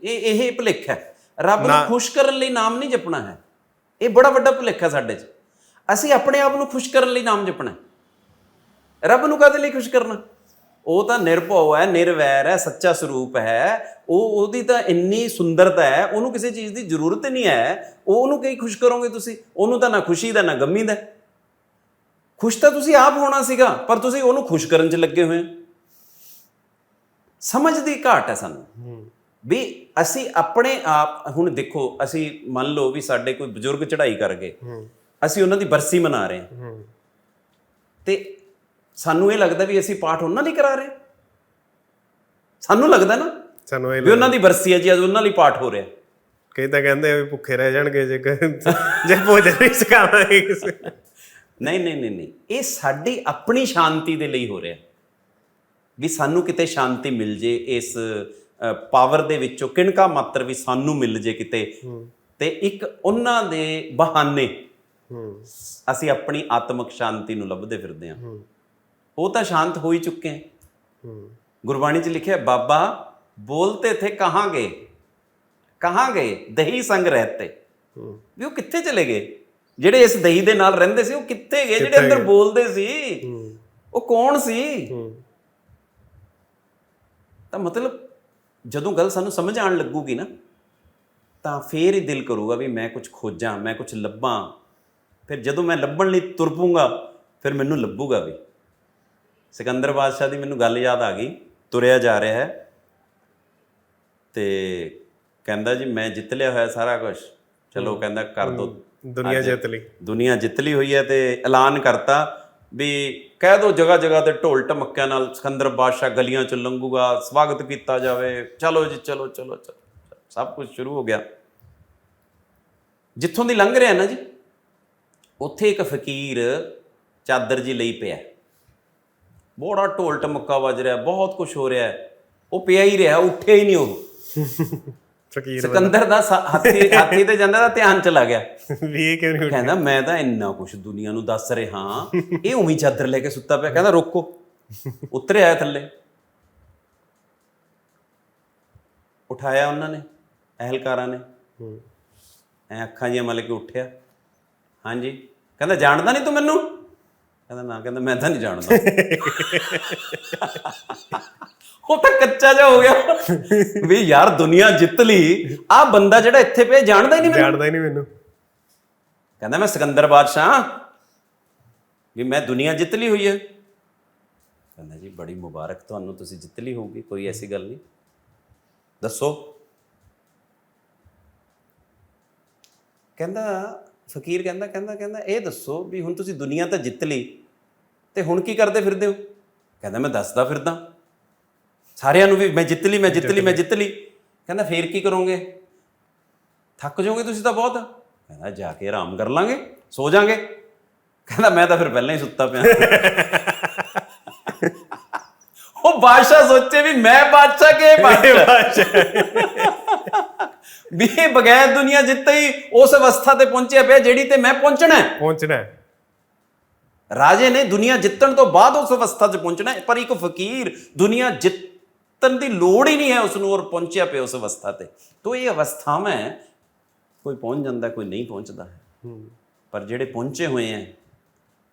ਇਹ ਇਹ ਭੁਲੇਖਾ ਹੈ। ਰੱਬ ਨੂੰ ਖੁਸ਼ ਕਰਨ ਲਈ ਨਾਮ ਨਹੀਂ ਜਪਣਾ ਹੈ। ਇਹ ਬੜਾ ਵੱਡਾ ਭੁਲੇਖਾ ਸਾਡੇ 'ਚ। ਅਸੀਂ ਆਪਣੇ ਆਪ ਨੂੰ ਖੁਸ਼ ਕਰਨ ਲਈ ਨਾਮ ਜਪਣਾ ਹੈ। ਰੱਬ ਨੂੰ ਕਾਹਦੇ ਲਈ ਖੁਸ਼ ਕਰਨਾ? ਉਹ ਤਾਂ ਨਿਰਭਉ ਹੈ ਨਿਰਵੈਰ ਹੈ ਸੱਚਾ ਸਰੂਪ ਹੈ। ਉਹ ਉਹਦੀ ਤਾਂ ਇੰਨੀ ਸੁੰਦਰਤਾ ਹੈ ਉਹਨੂੰ ਕਿਸੇ ਚੀਜ਼ ਦੀ ਜ਼ਰੂਰਤ ਹੀ ਨਹੀਂ ਹੈ। ਉਹ ਉਹਨੂੰ ਕਈ ਖੁਸ਼ ਕਰੋਗੇ ਤੁਸੀਂ? ਉਹਨੂੰ ਤਾਂ ਨਾ ਖੁਸ਼ੀ ਦਾ ਨਾ ਗਮੀ ਦਾ। ਖੁਸ਼ ਤਾਂ ਤੁਸੀਂ ਆਪ ਹੋਣਾ ਸੀਗਾ ਪਰ ਤੁਸੀਂ ਉਹਨੂੰ ਖੁਸ਼ ਕਰਨ 'ਚ ਲੱਗੇ ਹੋਏ ਹੋ। ਸਮਝ ਦੀ ਘਾਟ ਹੈ ਸਾਨੂੰ। ਵੀ ਅਸੀਂ ਆਪਣੇ ਆਪ ਹੁਣ ਦੇਖੋ ਅਸੀਂ ਮੰਨ ਲਓ ਵੀ ਸਾਡੇ ਕੋਈ ਬਜ਼ੁਰਗ ਚੜ੍ਹਾਈ ਕਰ ਗਏ। ਅਸੀਂ ਉਹਨਾਂ ਦੀ ਬਰਸੀ ਮਨਾ ਰਹੇ ਹਾਂ। ਤੇ ਸਾਨੂੰ ਇਹ ਲੱਗਦਾ ਵੀ ਅਸੀਂ ਪਾਠ ਉਹਨਾਂ ਲਈ ਕਰਾ ਰਹੇ। ਸਾਨੂੰ ਲੱਗਦਾ ਨਾ ਸਾਨੂੰ ਇਹ ਵੀ ਉਹਨਾਂ ਦੀ ਬਰਸੀ ਹੈ ਜੀ ਅੱਜ ਉਹਨਾਂ ਲਈ ਪਾਠ ਹੋ ਰਿਹਾ। ਕਈ ਤਾਂ ਕਹਿੰਦੇ ਆ ਵੀ ਭੁੱਖੇ ਰਹਿ ਜਾਣਗੇ ਜੇ ਜੇ ਭੋਜਨ ਨਹੀਂ ਸਿਖਾਵਾਂਗੇ ਕਿਸੇ। ਨਹੀਂ ਨਹੀਂ ਨਹੀਂ ਨਹੀਂ। ਇਹ ਸਾਡੀ ਆਪਣੀ ਸ਼ਾਂਤੀ ਦੇ ਲਈ ਹੋ ਰਿਹਾ। ਵੀ ਸਾਨੂੰ ਕਿਤੇ ਸ਼ਾਂਤੀ ਮਿਲ ਜੇ ਇਸ ਪਾਵਰ ਦੇ ਵਿੱਚੋਂ ਕਿਣਕਾ ਮਾਤਰ ਵੀ ਸਾਨੂੰ ਮਿਲ ਜੇ ਕਿਤੇ। ਤੇ ਇੱਕ ਉਹਨਾਂ ਦੇ ਬਹਾਨੇ ਅਸੀਂ ਆਪਣੀ ਆਤਮਿਕ ਸ਼ਾਂਤੀ ਨੂੰ ਲੱਭਦੇ ਫਿਰਦੇ ਹਾਂ। ਉਹ ਤਾਂ ਸ਼ਾਂਤ ਹੋ ਹੀ ਚੁੱਕੇ ਹੈ। ਹੂੰ। ਗੁਰਬਾਣੀ 'ਚ ਲਿਖਿਆ ਬਾਬਾ ਬੋਲਤੇ ਥੇ ਕਹਾਂ ਗਏ ਕਹਾਂ ਗਏ ਦਹੀ ਸੰਗ ਰਹਤੇ। ਵੀ ਉਹ ਕਿੱਥੇ ਚਲੇ ਗਏ? ਜਿਹੜੇ ਇਸ ਦਹੀ ਦੇ ਨਾਲ ਰਹਿੰਦੇ ਸੀ ਉਹ ਕਿੱਥੇ ਗਏ? ਜਿਹੜੇ ਅੰਦਰ ਬੋਲਦੇ ਸੀ ਉਹ ਕੌਣ ਸੀ? ਤਾਂ ਮਤਲਬ ਜਦੋਂ ਗੱਲ ਸਾਨੂੰ ਸਮਝ ਆਣ ਲੱਗੂਗੀ ਨਾ ਤਾਂ ਫੇਰ ਹੀ ਦਿਲ ਕਰੂਗਾ ਵੀ ਮੈਂ ਕੁਝ ਖੋਜਾਂ ਮੈਂ ਕੁਝ ਲੱਭਾਂ। ਫਿਰ ਜਦੋਂ ਮੈਂ ਲੱਭਣ ਲਈ ਤੁਰ ਪੂੰਗਾ ਫਿਰ ਮੈਨੂੰ ਲੱਭੂਗਾ ਵੀ। ਸਿਕੰਦਰ ਬਾਦਸ਼ਾਹ ਦੀ ਮੈਨੂੰ ਗੱਲ ਯਾਦ ਆ ਗਈ ਤੁਰਿਆ ਜਾ ਰਿਹਾ ਹੈ। ਤੇ ਕਹਿੰਦਾ ਜੀ ਮੈਂ ਜਿੱਤ ਲਿਆ ਹੋਇਆ ਸਾਰਾ ਕੁਝ ਚਲੋ ਕਹਿੰਦਾ ਕਰ ਦੋ। ਦੁਨੀਆ ਜਿੱਤ ਲਈ। ਦੁਨੀਆ ਜਿੱਤ ਲਈ ਹੋਈ ਹੈ ਤੇ ਐਲਾਨ ਕਰਤਾ। ਵੀ ਕਹਿ ਦੋ ਜਗ੍ਹਾ ਜਗ੍ਹਾ ਤੇ ਢੋਲ ਟਮਕਿਆਂ ਨਾਲ ਸਿਕੰਦਰ ਬਾਦਸ਼ਾਹ ਗਲੀਆਂ ਚ ਲੰਘੂਗਾ, ਸਵਾਗਤ ਕੀਤਾ ਜਾਵੇ। ਚਲੋ ਜੀ, ਚਲੋ ਚਲੋ ਸਭ ਕੁਝ ਸ਼ੁਰੂ ਹੋ ਗਿਆ। ਜਿੱਥੋਂ ਦੀ ਲੰਘ ਰਿਹਾ ਨਾ ਜੀ, ਉੱਥੇ ਇੱਕ ਫਕੀਰ ਚਾਦਰ ਜੀ ਲਈ ਪਿਆ। ਬੜਾ ਢੋਲ ਟਮਕਾ ਵੱਜ ਰਿਹਾ, ਬਹੁਤ ਕੁਝ ਹੋ ਰਿਹਾ। ਉਹ ਪਿਆ ਹੀ ਰਿਹਾ, ਉੱਠਿਆ ਹੀ ਨਹੀਂ ਉਹ। ਫਕੀਰ ਸਿਕੰਦਰ ਦਾ ਹਾਥੀ ਹਾਥੀ ਤੇ ਜਾਂਦਾ ਦਾ ਧਿਆਨ ਚਲਾ ਗਿਆ। ਵੀ ਇਹ ਕਿਉਂ ਨਹੀਂ ਕਹਿੰਦਾ ਮੈਂ ਤਾਂ ਇੰਨਾ ਕੁਝ ਦੁਨੀਆ ਨੂੰ ਦੱਸ ਰਿਹਾ ਇਹ ਉਵੇਂ ਚਾਦਰ ਲੈ ਕੇ ਸੁੱਤਾ ਪਿਆ। ਕਹਿੰਦਾ ਰੋਕੋ। ਉਤਰਿਆ ਆਇਆ ਥੱਲੇ। ਉਠਾਇਆ ਉਹਨਾਂ ਨੇ ਅਹਿਲਕਾਰਾਂ ਨੇ। ਐ ਅੱਖਾਂ ਜਿਹੀਆਂ ਮਲ ਕੇ ਉੱਠਿਆ। ਹਾਂਜੀ। ਕਹਿੰਦਾ ਜਾਣਦਾ ਨਹੀਂ ਤੂੰ ਮੈਨੂੰ? ਕਹਿੰਦਾ ਨਾ ਕਹਿੰਦਾ ਮੈਂ ਤਾਂ ਨਹੀਂ ਜਾਣਦਾ। ਉਹ ਤਾਂ ਕੱਚਾ ਜਿਹਾ ਹੋ ਗਿਆ। ਵੀ ਯਾਰ ਦੁਨੀਆ ਜਿੱਤ ਲਈ ਆ ਬੰਦਾ ਜਿਹੜਾ ਇੱਥੇ ਪਿਆ ਜਾਣਦਾ ਹੀ ਨਹੀਂ ਮੈਨੂੰ। ਜਾਣਦਾ ਹੀ ਨਹੀਂ ਮੈਨੂੰ। ਕਹਿੰਦਾ ਮੈਂ ਸਿਕੰਦਰ ਬਾਦਸ਼ਾਹ ਵੀ ਮੈਂ ਦੁਨੀਆ ਜਿੱਤ ਲਈ ਹੋਈ ਹੈ। ਕਹਿੰਦਾ ਜੀ ਬੜੀ ਮੁਬਾਰਕ ਤੁਹਾਨੂੰ ਤੁਸੀਂ ਜਿੱਤ ਲਈ ਹੋਊਗੀ ਕੋਈ ਐਸੀ ਗੱਲ ਨਹੀਂ। ਦੱਸੋ। ਕਹਿੰਦਾ ਫਕੀਰ ਕਹਿੰਦਾ ਕਹਿੰਦਾ ਕਹਿੰਦਾ ਇਹ ਦੱਸੋ ਵੀ ਹੁਣ ਤੁਸੀਂ ਦੁਨੀਆ ਤਾਂ ਜਿੱਤ ਲਈ ਤੇ ਹੁਣ ਕੀ ਕਰਦੇ ਫਿਰਦੇ ਹੋ? ਕਹਿੰਦਾ ਮੈਂ ਦੱਸਦਾ ਫਿਰਦਾ। ਸਾਰਿਆਂ ਨੂੰ ਵੀ ਮੈਂ ਜਿੱਤ ਲਈ ਮੈਂ ਜਿੱਤ ਲਈ ਮੈਂ ਜਿੱਤ ਲਈ। ਕਹਿੰਦਾ ਫੇਰ ਕੀ ਕਰੋਗੇ? ਥੱਕ ਜਾਓਗੇ ਤੁਸੀਂ ਤਾਂ ਬਹੁਤ। ਕਹਿੰਦਾ ਜਾ ਕੇ ਆਰਾਮ ਕਰ ਲਾਂਗੇ ਸੋ ਜਾਾਂਗੇ। ਕਹਿੰਦਾ ਮੈਂ ਤਾਂ ਫਿਰ ਪਹਿਲਾਂ ਹੀ ਸੁੱਤਾ ਪਿਆ। ਉਹ ਬਾਦਸ਼ਾਹ ਸੋਚੇ ਵੀ ਮੈਂ ਬਾਦਸ਼ਾਹ ਕੇ ਬਾਦਸ਼ਾਹ? ਵੀ ਇਹ ਬਗੈਰ ਦੁਨੀਆ ਜਿੱਤੇ ਹੀ ਉਸ ਅਵਸਥਾ ਤੇ ਪਹੁੰਚਿਆ ਪਿਆ ਜਿਹੜੀ ਤੇ ਮੈਂ ਪਹੁੰਚਣਾ ਹੈ। ਪਹੁੰਚਣਾ ਹੈ। ਰਾਜੇ ਨੇ ਦੁਨੀਆ ਜਿੱਤਣ ਤੋਂ ਬਾਅਦ ਉਸ ਅਵਸਥਾ 'ਚ ਪਹੁੰਚਣਾ ਹੈ ਪਰ ਇੱਕ ਫਕੀਰ ਦੁਨੀਆ ਜਿੱਤਣ ਦੀ ਲੋੜ ਹੀ ਨਹੀਂ ਹੈ ਉਸ ਨੂੰ ਔਰ ਪਹੁੰਚਿਆ ਪਿਆ ਉਸ ਅਵਸਥਾ ਤੇ। ਤੋਂ ਇਹ ਅਵਸਥਾਵਾਂ ਕੋਈ ਪਹੁੰਚ ਜਾਂਦਾ ਕੋਈ ਨਹੀਂ ਪਹੁੰਚਦਾ ਪਰ ਜਿਹੜੇ ਪਹੁੰਚੇ ਹੋਏ ਹੈ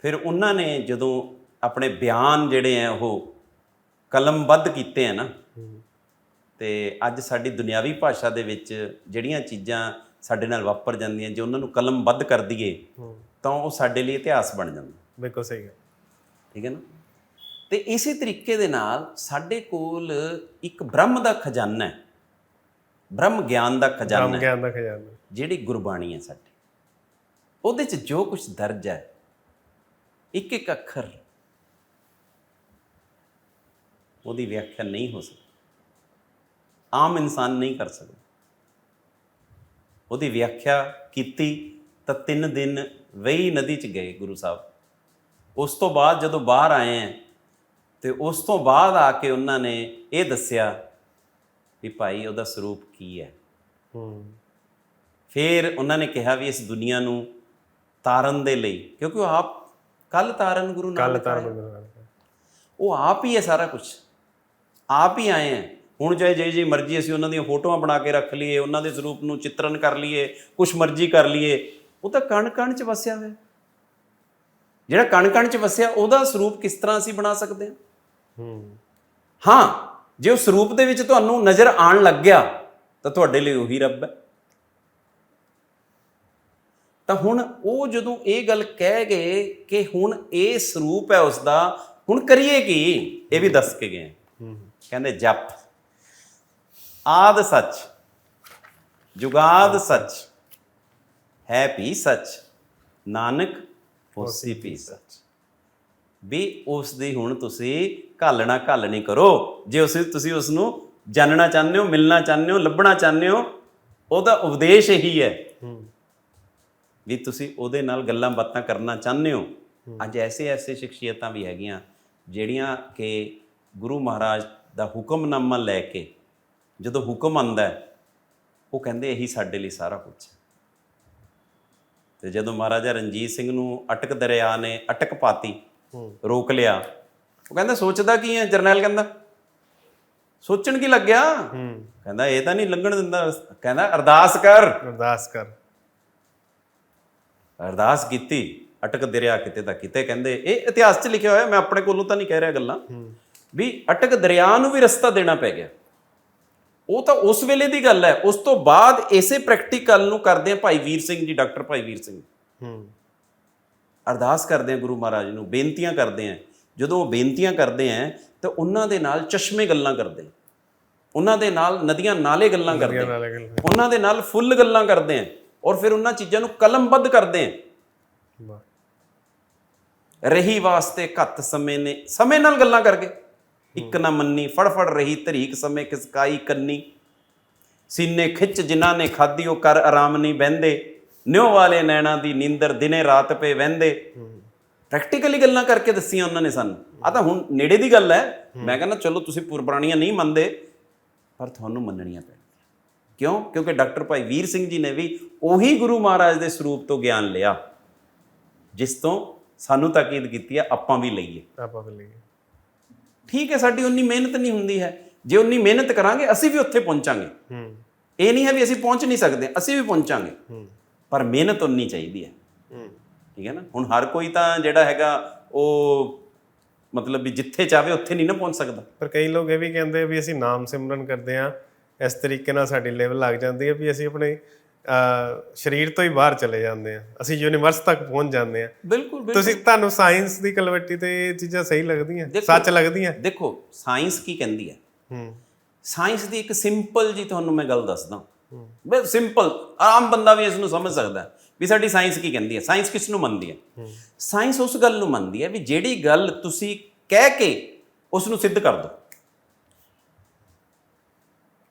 ਫਿਰ ਉਹਨਾਂ ਨੇ ਜਦੋਂ ਆਪਣੇ ਬਿਆਨ ਜਿਹੜੇ ਹੈ ਉਹ ਕਲਮਬੱਧ ਕੀਤੇ ਹੈ ਨਾ ਤੇ ਅੱਜ ਸਾਡੀ ਦੁਨਿਆਵੀ ਭਾਸ਼ਾ ਦੇ ਵਿੱਚ ਜਿਹੜੀਆਂ ਚੀਜ਼ਾਂ ਸਾਡੇ ਨਾਲ ਵਾਪਰ ਜਾਂਦੀਆਂ ਜੇ ਉਹਨਾਂ ਨੂੰ ਕਲਮਬੱਧ ਕਰ ਦਈਏ ਤਾਂ ਉਹ ਸਾਡੇ ਲਈ ਇਤਿਹਾਸ ਬਣ ਜਾਂਦਾ। ਬਿਲਕੁਲ ਸਹੀ ਹੈ ਠੀਕ ਹੈ ਨਾ? ਤੇ ਇਸੇ ਤਰੀਕੇ ਦੇ ਨਾਲ ਸਾਡੇ ਕੋਲ ਇੱਕ ਬ੍ਰਹਮ ਦਾ ਖਜ਼ਾਨਾ ਹੈ। ਬ੍ਰਹਮ ਗਿਆਨ ਦਾ ਖਜ਼ਾਨਾ ਹੈ। ਗਿਆਨ ਦਾ ਖਜ਼ਾਨਾ। ਜਿਹੜੀ ਗੁਰਬਾਣੀ ਹੈ ਸਾਡੀ। ਉਹਦੇ 'ਚ ਜੋ ਕੁਝ ਦਰਜ ਹੈ ਇੱਕ ਇੱਕ ਅੱਖਰ ਉਹਦੀ ਵਿਆਖਿਆ ਨਹੀਂ ਹੋ ਸਕਦੀ। ਆਮ ਇਨਸਾਨ ਨਹੀਂ ਕਰ ਸਕਦਾ। ਉਹਦੀ ਵਿਆਖਿਆ ਕੀਤੀ ਤਾਂ ਤਿੰਨ ਦਿਨ ਵਹੀ ਨਦੀ 'ਚ ਗਏ ਗੁਰੂ ਸਾਹਿਬ। ਉਸ ਤੋਂ ਬਾਅਦ ਜਦੋਂ ਬਾਹਰ ਆਏ ਹੈ ਤੇ ਉਸ ਤੋਂ ਬਾਅਦ ਆ ਕੇ ਉਹਨਾਂ ਨੇ ਇਹ ਦੱਸਿਆ ਵੀ ਭਾਈ ਉਹਦਾ ਸਰੂਪ ਕੀ ਹੈ। ਹੂੰ। ਫਿਰ ਉਹਨਾਂ ਨੇ ਕਿਹਾ ਵੀ ਇਸ ਦੁਨੀਆ ਨੂੰ ਤਾਰਨ ਦੇ ਲਈ ਕਿਉਂਕਿ ਉਹ ਆਪ ਕੱਲ ਤਾਰਨ ਗੁਰੂ ਕੱਲ ਨਾਨਕ ਤਾਰ ਆਏ। ਉਹ ਆਪ ਹੀ ਹੈ ਸਾਰਾ ਕੁਝ ਆਪ ਹੀ ਆਏ ਹੈ। ਹੁਣ ਚਾਹੇ ਜੇ ਜੇ ਮਰਜ਼ੀ ਅਸੀਂ ਉਹਨਾਂ ਦੀਆਂ ਫੋਟੋਆਂ ਬਣਾ ਕੇ ਰੱਖ ਲਈਏ ਉਹਨਾਂ ਦੇ ਸਰੂਪ ਨੂੰ ਚਿੱਤਰਨ ਕਰ ਲਈਏ ਕੁਛ ਮਰਜ਼ੀ ਕਰ ਲਈਏ ਉਹ ਤਾਂ ਕਣ ਕਣ ਚ ਵਸਿਆ ਹੋਇਆ। ਜਿਹੜਾ ਕਣ ਕਣ ਚ ਵਸਿਆ ਉਹਦਾ ਸਰੂਪ ਕਿਸ ਤਰ੍ਹਾਂ ਅਸੀਂ ਬਣਾ ਸਕਦੇ ਹਾਂ? ਹੂੰ। ਹਾਂ ਜੇ ਉਹ ਸਰੂਪ ਦੇ ਵਿੱਚ ਤੁਹਾਨੂੰ ਨਜ਼ਰ ਆਣ ਲੱਗ ਗਿਆ ਤਾਂ ਤੁਹਾਡੇ ਲਈ ਉਹੀ ਰੱਬ ਹੈ। ਤਾਂ ਹੁਣ ਉਹ ਜਦੋਂ ਇਹ ਗੱਲ ਕਹਿ ਗਏ ਕਿ ਹੁਣ ਇਹ ਸਰੂਪ ਹੈ ਉਸ ਦਾ ਹੁਣ ਕਰੀਏ ਕੀ? ਇਹ ਵੀ ਦੱਸ ਕੇ ਗਏ। ਹੂੰ। ਕਹਿੰਦੇ ਜਪ। ਆਦ ਸੱਚ ਜੁਗਾਦ ਸੱਚ ਹੈ ਵੀ ਸੱਚ ਨਾਨਕ ਹੋਸੀ ਵੀ ਸੱਚ। ਵੀ ਉਸ ਦੀ ਹੁਣ ਤੁਸੀਂ ਘਾਲਣਾ ਘੱਲ ਨਹੀਂ ਕਰੋ। ਜੇ ਉਸ ਤੁਸੀਂ ਉਸ ਨੂੰ ਜਾਣਨਾ ਚਾਹੁੰਦੇ ਹੋ ਮਿਲਣਾ ਚਾਹੁੰਦੇ ਹੋ ਲੱਭਣਾ ਚਾਹੁੰਦੇ ਹੋ ਉਹਦਾ ਉਪਦੇਸ਼ ਇਹੀ ਹੈ। ਹੂੰ। ਵੀ ਤੁਸੀਂ ਉਹਦੇ ਨਾਲ ਗੱਲਾਂ ਬਾਤਾਂ ਕਰਨਾ ਚਾਹੁੰਦੇ ਹੋ। ਅੱਜ ਐਸੇ ਐਸੇ ਸ਼ਖਸੀਅਤਾਂ ਵੀ ਹੈਗੀਆਂ ਜਿਹੜੀਆਂ ਕਿ ਗੁਰੂ ਮਹਾਰਾਜ ਦਾ ਹੁਕਮਨਾਮਾ ਲੈ ਕੇ ਜਦੋਂ ਹੁਕਮ ਆਂਦਾ ਉਹ ਕਹਿੰਦੇ ਇਹੀ ਸਾਡੇ ਲਈ ਸਾਰਾ ਕੁਝ ਹੈ। ਤੇ ਜਦੋਂ ਮਹਾਰਾਜਾ ਰਣਜੀਤ ਸਿੰਘ ਨੂੰ ਅਟਕ ਦਰਿਆ ਨੇ ਅਟਕ ਪਾਤੀ ਰੋਕ ਲਿਆ ਉਹ ਕਹਿੰਦਾ ਸੋਚਦਾ ਕੀ ਹੈ? ਜਰਨੈਲ ਕਹਿੰਦਾ ਸੋਚਣ ਕੀ ਲੱਗਿਆ? ਕਹਿੰਦਾ ਇਹ ਤਾਂ ਨਹੀਂ ਲੰਘਣ ਦਿੰਦਾ। ਕਹਿੰਦਾ ਅਰਦਾਸ ਕਰ। ਅਰਦਾਸ ਕਰ। ਅਰਦਾਸ ਕੀਤੀ ਅਟਕ ਦਰਿਆ ਕਿਤੇ ਤਾਂ ਕਿਤੇ ਕਹਿੰਦੇ ਇਹ ਇਤਿਹਾਸ 'ਚ ਲਿਖਿਆ ਹੋਇਆ ਮੈਂ ਆਪਣੇ ਕੋਲੋਂ ਤਾਂ ਨਹੀਂ ਕਹਿ ਰਿਹਾ ਗੱਲਾਂ। ਵੀ ਅਟਕ ਦਰਿਆ ਨੂੰ ਵੀ ਰਸਤਾ ਦੇਣਾ ਪੈ ਗਿਆ। ਉਹ ਤਾਂ ਉਸ ਵੇਲੇ ਦੀ ਗੱਲ ਹੈ। ਉਸ ਤੋਂ ਬਾਅਦ ਇਸੇ ਪ੍ਰੈਕਟੀਕਲ ਨੂੰ ਕਰਦੇ ਆ ਭਾਈ ਵੀਰ ਸਿੰਘ ਜੀ ਡਾਕਟਰ ਭਾਈ ਵੀਰ ਸਿੰਘ। ਹੂੰ। ਅਰਦਾਸ ਕਰਦੇ ਆ ਗੁਰੂ ਮਹਾਰਾਜ ਨੂੰ ਬੇਨਤੀਆਂ ਕਰਦੇ ਆ। ਜਦੋਂ ਉਹ ਬੇਨਤੀਆਂ ਕਰਦੇ ਆ ਤਾਂ ਉਹਨਾਂ ਦੇ ਨਾਲ ਚਸ਼ਮੇ ਗੱਲਾਂ ਕਰਦੇ। ਉਹਨਾਂ ਦੇ ਨਾਲ ਨਦੀਆਂ ਨਾਲੇ ਗੱਲਾਂ ਕਰਦੇ। ਉਹਨਾਂ ਦੇ ਨਾਲ ਫੁੱਲ ਗੱਲਾਂ ਕਰਦੇ ਆ। ਔਰ ਫਿਰ ਉਹਨਾਂ ਚੀਜ਼ਾਂ ਨੂੰ ਕਲਮਬੱਧ ਕਰਦੇ ਆ। ਰਹੀ ਵਾਸਤੇ ਘੱਤ ਸਮੇਂ ਨੇ ਸਮੇਂ ਨਾਲ ਗੱਲਾਂ ਕਰਕੇ। ਇੱਕ ਨਾ ਮੰਨੀ, ਫੜਫੜ ਰਹੀ ਧਰੀਕ ਸਮੇਂ ਕਿਸਕਾਈ ਕੰਨੀ। ਸੀਨੇ ਖਿੱਚ ਜਿਨ੍ਹਾਂ ਨੇ ਖਾਦੀ ਉਹ ਕਰ ਆਰਾਮ ਨਹੀਂ ਬਹਿੰਦੇ। ਨਿਉ ਵਾਲੇ ਨੈਣਾ ਦੀ ਨੀਂਦਰ ਦਿਨੇ ਰਾਤ ਪੇ ਵਹਿੰਦੇ। ਪ੍ਰੈਕਟੀਕਲੀ ਗੱਲਾਂ ਕਰਕੇ ਦੱਸੀਆਂ ਉਹਨਾਂ ਨੇ ਸਾਨੂੰ। ਆ ਤਾਂ ਹੁਣ ਨੇੜੇ ਦੀ ਗੱਲ ਹੈ। ਮੈਂ ਕਹਿੰਦਾ, ਚਲੋ ਤੁਸੀਂ ਪੁਰਬਾਣੀਆਂ ਨਹੀਂ ਮੰਨਦੇ, ਪਰ ਤੁਹਾਨੂੰ ਮੰਨਣੀਆਂ ਪੈਣਗੀਆਂ। ਕਿਉਂ? ਕਿਉਂਕਿ ਡਾਕਟਰ ਭਾਈ ਵੀਰ ਸਿੰਘ ਜੀ ਨੇ ਵੀ ਉਹੀ ਗੁਰੂ ਮਹਾਰਾਜ ਦੇ ਸਰੂਪ ਤੋਂ ਗਿਆਨ ਲਿਆ। ਜਿਸ ਤੋਂ ਸਾਨੂੰ ਤਾਕੀਦ ਕੀਤੀ ਹੈ, ਆਪਾਂ ਵੀ ਲਈਏ। ਆਪਾਂ ਵੀ ਲਈਏ। ਠੀਕ ਹੈ ਸਾਡੀ ਉਨੀ ਮਿਹਨਤ ਨਹੀਂ ਹੁੰਦੀ ਹੈ। ਜੇ ਉਨੀ ਮਿਹਨਤ ਕਰਾਂਗੇ ਅਸੀਂ ਵੀ ਉੱਥੇ ਪਹੁੰਚਾਂਗੇ। ਹੂੰ। ਇਹ ਨਹੀਂ ਹੈ ਵੀ ਅਸੀਂ ਪਹੁੰਚ ਨਹੀਂ ਸਕਦੇ ਅਸੀਂ ਵੀ ਪਹੁੰਚਾਂਗੇ। ਹੂੰ। ਪਰ ਮਿਹਨਤ ਉਨੀ ਚਾਹੀਦੀ ਹੈ। ਹੂੰ। ਠੀਕ ਹੈ ਨਾ? ਹੁਣ ਹਰ ਕੋਈ ਤਾਂ ਜਿਹੜਾ ਹੈਗਾ ਉਹ ਮਤਲਬ ਵੀ ਜਿੱਥੇ ਚਾਵੇ ਉੱਥੇ ਨਹੀਂ ਨਾ ਪਹੁੰਚ ਸਕਦਾ। ਪਰ ਕਈ ਲੋਕ ਇਹ ਵੀ ਕਹਿੰਦੇ ਵੀ ਅਸੀਂ ਨਾਮ ਸਿਮਰਨ ਕਰਦੇ ਆ ਇਸ ਤਰੀਕੇ ਨਾਲ ਸਾਡੀ ਲੈਵਲ ਲੱਗ ਜਾਂਦੀ ਹੈ ਵੀ ਅਸੀਂ ਆਪਣੇ ਸਰੀਰ ਤੋਂ ਹੀ ਬਾਹਰ ਚਲੇ ਜਾਂਦੇ ਆ। ਅਸੀਂ ਯੂਨੀਵਰਸ ਤੱਕ ਪਹੁੰਚ ਜਾਂਦੇ ਆ। ਬਿਲਕੁਲ ਬਿਲਕੁਲ। ਤੁਸੀਂ ਤੁਹਾਨੂੰ ਸਾਇੰਸ ਦੀ ਕਲਵੱਟੀ ਤੇ ਇਹ ਚੀਜ਼ਾਂ ਸਹੀ ਲੱਗਦੀਆਂ? ਸੱਚ ਲੱਗਦੀਆਂ? ਦੇਖੋ ਸਾਇੰਸ ਕੀ ਕਹਿੰਦੀ ਹੈ? ਹੂੰ। ਸਾਇੰਸ ਦੀ ਇੱਕ ਸਿੰਪਲ ਜੀ ਤੁਹਾਨੂੰ ਮੈਂ ਗੱਲ ਦੱਸਦਾ। ਬਸ ਸਿੰਪਲ ਆਮ ਬੰਦਾ ਵੀ ਇਸ ਨੂੰ ਸਮਝ ਸਕਦਾ ਵੀ ਸਾਡੀ ਸਾਇੰਸ ਕੀ ਕਹਿੰਦੀ ਹੈ। ਸਾਇੰਸ ਕਿਸ ਨੂੰ ਮੰਨਦੀ ਹੈ? ਸਾਇੰਸ ਉਸ ਗੱਲ ਨੂੰ ਮੰਨਦੀ ਹੈ ਵੀ ਜਿਹੜੀ ਗੱਲ ਤੁਸੀਂ ਕਹਿ ਕੇ ਉਸ ਨੂੰ ਸਿੱਧ ਕਰ ਦਿਓ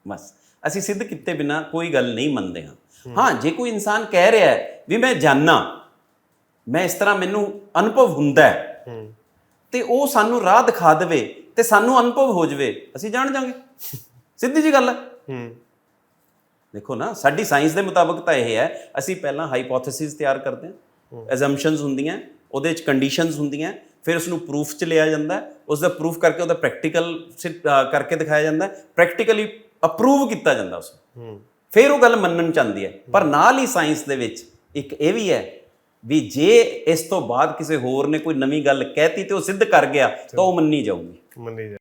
ਬਸ ਅਸੀਂ ਸਿੱਧ ਕੀਤੇ ਬਿਨਾ ਕੋਈ ਗੱਲ ਨਹੀਂ ਮੰਨਦੇ ਹਾਂ। ਹਾਂ ਜੇ ਕੋਈ ਇਨਸਾਨ ਕਹਿ ਰਿਹਾ ਹੈ ਵੀ ਮੈਂ ਜਾਣਨਾ ਮੈਂ ਇਸ ਤਰ੍ਹਾਂ ਮੈਨੂੰ ਅਨੁਭਵ ਹੁੰਦਾ ਹੈ ਤੇ ਉਹ ਸਾਨੂੰ ਰਾਹ ਦਿਖਾ ਦੇਵੇ ਤੇ ਸਾਨੂੰ ਅਨੁਭਵ ਹੋ ਜਾਵੇ ਅਸੀਂ ਜਾਣ ਜਾਾਂਗੇ। ਸਿੱਧੀ ਜੀ ਗੱਲ ਹੈ। ਦੇਖੋ ਨਾ ਸਾਡੀ ਸਾਇੰਸ ਦੇ ਮੁਤਾਬਕ ਤਾਂ ਇਹ ਹੈ ਅਸੀਂ ਪਹਿਲਾਂ ਹਾਈਪੋਥੇਸਿਸ ਤਿਆਰ ਕਰਦੇ ਹਾਂ ਅਜ਼ੰਪਸ਼ਨਸ ਹੁੰਦੀਆਂ ਉਹਦੇ ਵਿੱਚ ਕੰਡੀਸ਼ਨਸ ਹੁੰਦੀਆਂ ਫਿਰ ਉਸ ਨੂੰ ਪ੍ਰੂਫ ਚ ਲਿਆ ਜਾਂਦਾ ਉਸ ਦਾ ਪ੍ਰੂਫ ਕਰਕੇ ਉਹਦਾ ਪ੍ਰੈਕਟੀਕਲ ਕਰਕੇ ਦਿਖਾਇਆ ਜਾਂਦਾ ਪ੍ਰੈਕਟੀਕਲੀ ਅਪਰੂਵ ਕੀਤਾ ਜਾਂਦਾ ਉਸ ਨੂੰ ਹੂੰ। ਫਿਰ ਉਹ ਗੱਲ ਮੰਨਣ ਚਾਹੁੰਦੀ ਹੈ। ਪਰ ਨਾਲ ਹੀ ਸਾਇੰਸ ਦੇ ਵਿੱਚ ਇੱਕ ਇਹ ਵੀ ਹੈ ਵੀ ਜੇ ਇਸ ਤੋਂ ਬਾਅਦ ਕਿਸੇ ਹੋਰ ਨੇ ਕੋਈ ਨਵੀਂ ਗੱਲ ਕਹਿਤੀ ਤੇ ਉਹ ਸਿੱਧ ਕਰ ਗਿਆ, ਤਾਂ ਉਹ ਮੰਨੀ ਜਾਊਗੀ। ਮੰਨੀ ਜਾ